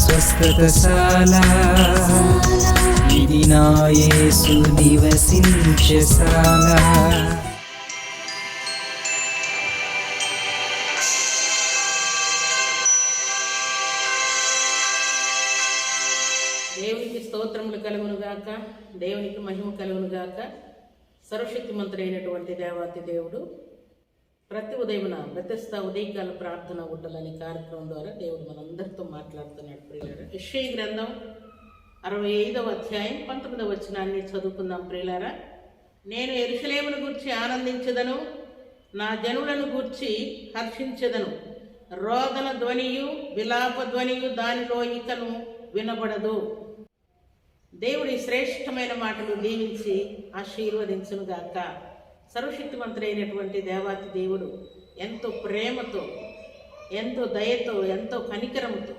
స్వస్థతశాల. ఇది నా యేసు నివసించశాల దేవునికి స్తోత్రములు కలుగును గాక దేవునికి మహిమ కలుగును గాక. సర్వశక్తిమంతుడు అయినటువంటి దేవాతి దేవుడు ప్రతి ఉదయమున బెతస్తా ఉదయకాల ప్రార్థన ఉండాలనే కార్యక్రమం ద్వారా దేవుడు మనందరితో మాట్లాడుతున్నాడు ప్రియులారా. యెషయా గ్రంథం అరవై ఐదవ అధ్యాయం పంతొమ్మిదవ వచనాన్ని చదువుకుందాం ప్రియులారా. నేను ఎరుసలేమును గూర్చి ఆనందించదను నా జనులను గూర్చి హర్షించదను. రోదన ధ్వనియు విలాప ధ్వనియు దానిలో ఇకను వినబడదు. దేవుడి శ్రేష్టమైన మాటలు దీవించి ఆశీర్వదించును గాక సర్వశక్తివంతుడైనటువంటి దేవాతి దేవుడు ఎంతో ప్రేమతో ఎంతో దయతో ఎంతో కనికరంతో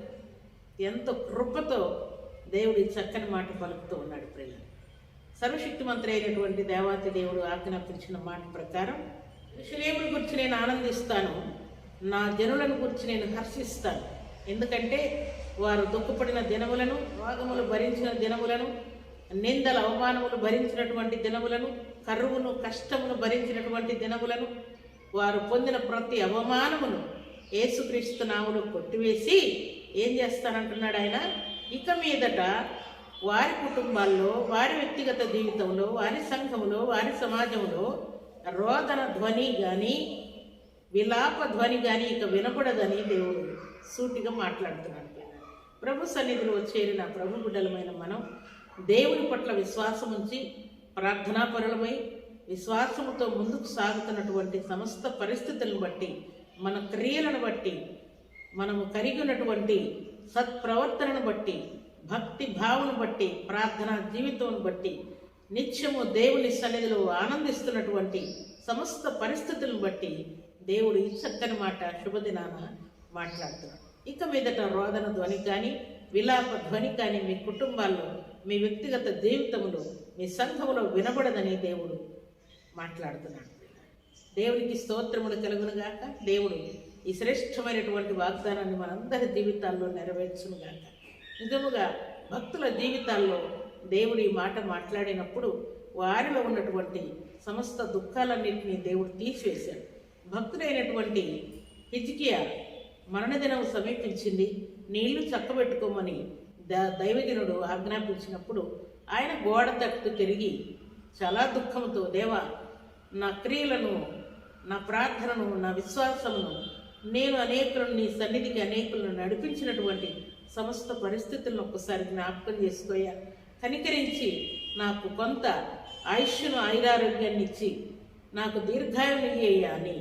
ఎంతో కృపతో దేవుడి చక్కని మాట పలుకుతూ ఉన్నాడు ప్రియ సర్వశక్తిమంతుడైనటువంటి దేవాతి దేవుడు ఆజ్ఞాపించిన మాట ప్రకారం విషయముల గురించి నేను ఆనందిస్తాను నా జనులను గురించి నేను హర్షిస్తాను. ఎందుకంటే వారు దుఃఖపడిన దినములను రోగములు భరించిన దినములను నిందల అవమానములు భరించినటువంటి దినములను కరువును కష్టమును భరించినటువంటి దినములను వారు పొందిన ప్రతి అవమానమును ఏసుక్రీస్తు నాములు కొట్టివేసి ఏం చేస్తానంటున్నాడు ఆయన? ఇక మీదట వారి కుటుంబాల్లో వారి వ్యక్తిగత జీవితంలో వారి సంఘములో వారి సమాజంలో రోదన ధ్వని కానీ విలాప ధ్వని కానీ ఇక వినపడదని దేవుడు సూటిగా మాట్లాడుతున్నాడు ప్రభు సన్నిధిలో చేరిన ప్రభు బిడ్డలమైన మనం దేవుని పట్ల విశ్వాసం ఉంచి ప్రార్థనాపరులమై విశ్వాసముతో ముందుకు సాగుతున్నటువంటి సమస్త పరిస్థితులను బట్టి మన క్రియలను బట్టి మనము కరిగినటువంటి సత్ప్రవర్తనను బట్టి భక్తి భావను బట్టి ప్రార్థనా జీవితం బట్టి నిత్యము దేవుని సన్నిధిలో ఆనందిస్తున్నటువంటి సమస్త పరిస్థితులను బట్టి దేవుడు ఈ చక్కని మాట శుభదినాన మాట్లాడుతున్నాడు. ఇక మీదట రోదన ధ్వని కానీ విలాప ధ్వని కానీ మీ కుటుంబాల్లో మీ వ్యక్తిగత జీవితంలో మీ సంఘములో వినబడదని దేవుడు మాట్లాడుతున్నాడు. దేవునికి స్తోత్రములు కలుగునుగాక. దేవుడు ఈ శ్రేష్టమైనటువంటి వాగ్దానాన్ని మనందరి జీవితాల్లో నెరవేర్చునుగాక. నిజముగా భక్తుల జీవితాల్లో దేవుడు ఈ మాట మాట్లాడినప్పుడు వారిలో ఉన్నటువంటి సమస్త దుఃఖాలన్నింటినీ దేవుడు తీసివేశాడు. భక్తుడైనటువంటి హిజికియా మరణదినం సమీపించింది. నీళ్ళు చక్కబెట్టుకోమని ద దైవజనుడు ఆజ్ఞాపించినప్పుడు ఆయన గోడ తట్టు తిరిగి చాలా దుఃఖంతో దేవా నా క్రియలను నా ప్రార్థనను నా విశ్వాసమును నేను అనేకులను నీ సన్నిధికి అనేకులను నడిపించినటువంటి సమస్త పరిస్థితులను ఒక్కసారి జ్ఞాపకం చేసుకోయా కనికరించి నాకు కొంత ఆయుష్ను ఆయురారోగ్యాన్ని ఇచ్చి నాకు దీర్ఘాయుని అని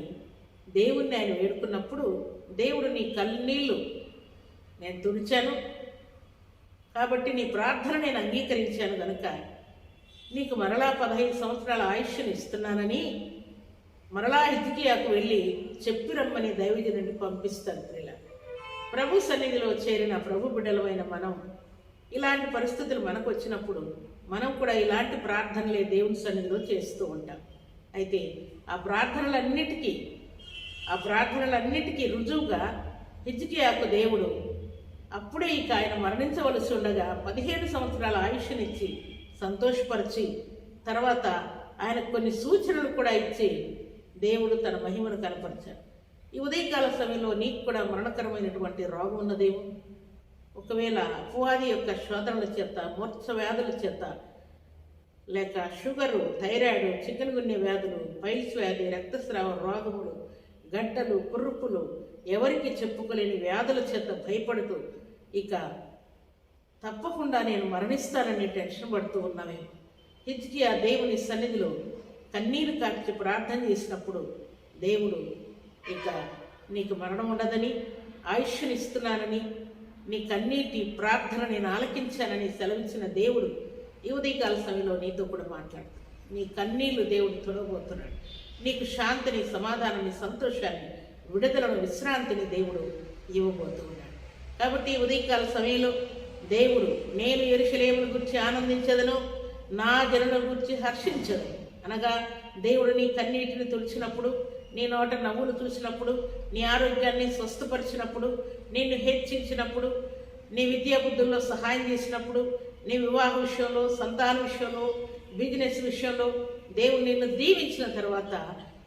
దేవుణ్ణి ఆయన వేడుకున్నప్పుడు దేవుడు నీ కన్నీళ్ళు నేను తుడిచాను. కాబట్టి నీ ప్రార్థన నేను అంగీకరించాను కనుక నీకు మరలా పదహైదు సంవత్సరాల ఆయుష్ను ఇస్తున్నానని మరలా హిజ్కియాకు వెళ్ళి చెప్పి రమ్మని దైవజనుడిని పంపిస్తాను ప్రియుల. ప్రభు సన్నిధిలో చేరిన ప్రభు బిడ్డలమైన మనం ఇలాంటి పరిస్థితులు మనకు వచ్చినప్పుడు మనం కూడా ఇలాంటి ప్రార్థనలే దేవుని సన్నిధిలో చేస్తూ ఉంటాం. అయితే ఆ ప్రార్థనలన్నిటికీ ఆ ప్రార్థనలన్నిటికీ రుజువుగా హిజ్కియాకు దేవుడు అప్పుడే ఇక ఆయన మరణించవలసి ఉండగా పదిహేను సంవత్సరాల ఆయుష్నిచ్చి సంతోషపరిచి తర్వాత ఆయనకు కొన్ని సూచనలు కూడా ఇచ్చి దేవుడు తన మహిమను కనపరిచాడు. ఈ ఉదయకాల సమయంలో నీకు కూడా మరణకరమైనటువంటి రోగం ఉన్నదేమో? ఒకవేళ అపవాది యొక్క శోధనల చేత మూర్ఛ వ్యాధుల చేత లేక షుగరు థైరాయిడ్ చికెన్ గున్నె వ్యాధులు పైల్స్ వ్యాధి రక్తస్రావ రోగములు గంటలు కుర్రుపులు ఎవరికి చెప్పుకోలేని వ్యాధుల చేత భయపడుతూ ఇక తప్పకుండా నేను మరణిస్తానని టెన్షన్ పడుతూ ఉన్నామే హిజ్కి ఆ దేవుని సన్నిధిలో కన్నీరు కాచి ప్రార్థన చేసినప్పుడు దేవుడు ఇక నీకు మరణం ఉండదని ఆయుష్నిస్తున్నానని నీ కన్నీటి ప్రార్థన నేను ఆలకించానని సెలవించిన దేవుడు ఈ ఉదయకాల సమయంలో నీతో కూడా మాట్లాడు నీ కన్నీళ్ళు దేవుడు తొడబోతున్నాడు నీకు శాంతిని సమాధానాన్ని సంతోషాన్ని విడుదలను విశ్రాంతిని దేవుడు ఇవ్వబోతున్నాడు. కాబట్టి ఉదయకాల సమయంలో దేవుడు నేను ఎరుషలేమును గురించి ఆనందించదను నా జనుల గురించి హర్షించదు. అనగా దేవుడు నీ కన్నీటిని తుడిచినప్పుడు నీ నోట నవ్వులు చూసినప్పుడు నీ ఆరోగ్యాన్ని స్వస్థపరిచినప్పుడు నిన్ను హెచ్చించినప్పుడు నీ విద్యా బుద్ధుల్లో సహాయం చేసినప్పుడు నీ వివాహ విషయంలో సంతాన విషయంలో బిజినెస్ విషయంలో దేవుడు నిన్ను దీవించిన తర్వాత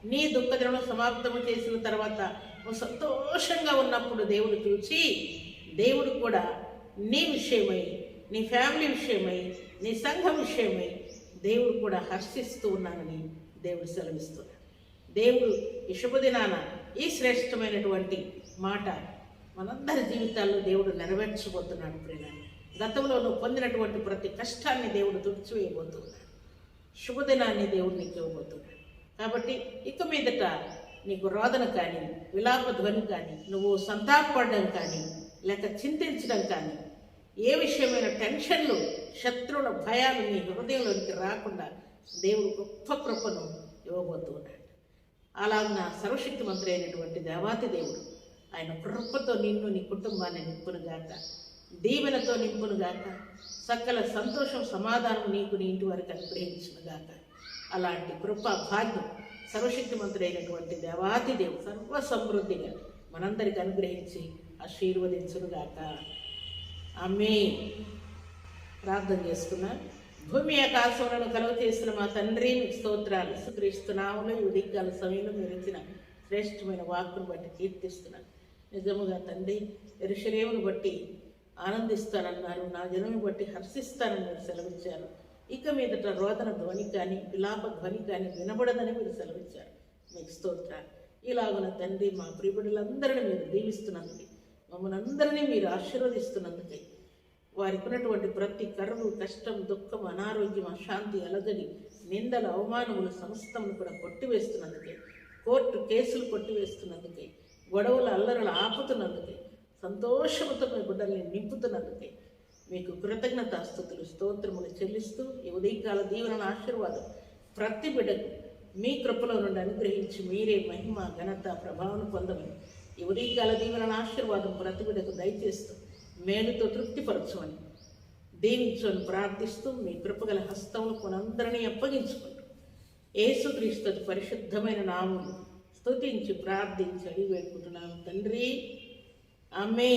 నీ దుఃఖదినం సమాప్తము చేసిన తర్వాత నువ్వు సంతోషంగా ఉన్నప్పుడు దేవుడు చూచి దేవుడు కూడా నీ విషయమై నీ ఫ్యామిలీ విషయమై నీ సంఘం విషయమై దేవుడు కూడా హర్షిస్తూ ఉన్నానని దేవుడు సెలవిస్తున్నాడు. దేవుడు ఈ శుభదినాన ఈ శ్రేష్టమైనటువంటి మాట మనందరి జీవితాల్లో దేవుడు నెరవేర్చబోతున్నాడు ప్రియ గతంలో నువ్వు పొందినటువంటి ప్రతి కష్టాన్ని దేవుడు తుడిచివేయబోతున్నాడు. శుభదినాన్ని దేవుడు నీకు ఇవ్వబోతున్నాడు. కాబట్టి ఇక మీదట నీకు రోదన కానీ విలాప ధ్వని కానీ నువ్వు సంతాపపడడం కానీ లేక చింతించడం కానీ ఏ విషయమైన టెన్షన్లు శత్రువుల భయాలు నీ హృదయంలోకి రాకుండా దేవుడు గొప్ప కృపను ఇవ్వబోతున్నాడు అలాగున సర్వశక్తి మంత్రి అయినటువంటి దేవాతి దేవుడు ఆయన కృపతో నిన్ను నీ కుటుంబాన్ని నింపునుగాక దీవెనతో నింపునుగాక సకల సంతోషం సమాధానం నీకు నీ ఇంటి వరకు అనుగ్రహించునుగాక అలాంటి కృప భాగ్యం సర్వశక్తి మంత్రి అయినటువంటి దేవాతి దేవుడు సర్వ సమృద్ధిగా మనందరికి అనుగ్రహించి ఆశీర్వదించునుగాక. అమ్మే ప్రార్థన చేసుకున్నా. భూమి ఆకాశములను కలువ చేసిన మా తండ్రి మీకు స్తోత్రాలు. సుక్రీస్తున్నాములు ఈ ఉదయకాల సమయంలో మీరు ఇచ్చిన శ్రేష్టమైన వాక్కును బట్టి కీర్తిస్తున్నాను నిజముగా తండ్రి ఎరుషలేమును బట్టి ఆనందిస్తానన్నారు. నా జనమును బట్టి హర్షిస్తానని మీరు సెలవిచ్చారు. ఇక మీదట రోదన ధ్వని కానీ విలాప ధ్వని కానీ వినబడదని మీరు సెలవిచ్చారు. మీకు స్తోత్రాలు. ఇలాగున తండ్రి మా ప్రియుడులందరినీ మీరు దీవిస్తున్నందుకు మమ్మల్ని అందరినీ మీరు ఆశీర్వదిస్తున్నందుకే. వారికి ఉన్నటువంటి ప్రతి కరువు కష్టం దుఃఖం అనారోగ్యం అశాంతి అలజడి నిందల అవమానములు సమస్తమును కూడా కొట్టివేస్తున్నందుకే. కోర్టు కేసులు కొట్టివేస్తున్నందుకే. గొడవల అల్లరలు ఆపుతున్నందుకే. సంతోషముతో మీ బిడ్డల్ని నింపుతున్నందుకే. మీకు కృతజ్ఞతాస్థుతులు స్తోత్రములు చెల్లిస్తూ ఈ ఉదయకాల దీవెన ఆశీర్వాదం ప్రతి బిడ్డకు మీ కృపలో నుండి అనుగ్రహించి మీరే మహిమ ఘనత ప్రభావం పొందమని ఈ ఉదయకాల దీవెన ఆశీర్వాదం ప్రతి బిడ్డకు దయచేస్తూ మేలుతో తృప్తిపరచమని దీవించని ప్రార్థిస్తూ మీ కృపగల హస్తములు కొనందరినీ అప్పగించుకుంటూ ఏసుక్రీస్తు పరిశుద్ధమైన నామములు స్తుతించి ప్రార్థించి అడిగి వేడుకుంటున్నాను తండ్రి ఆమె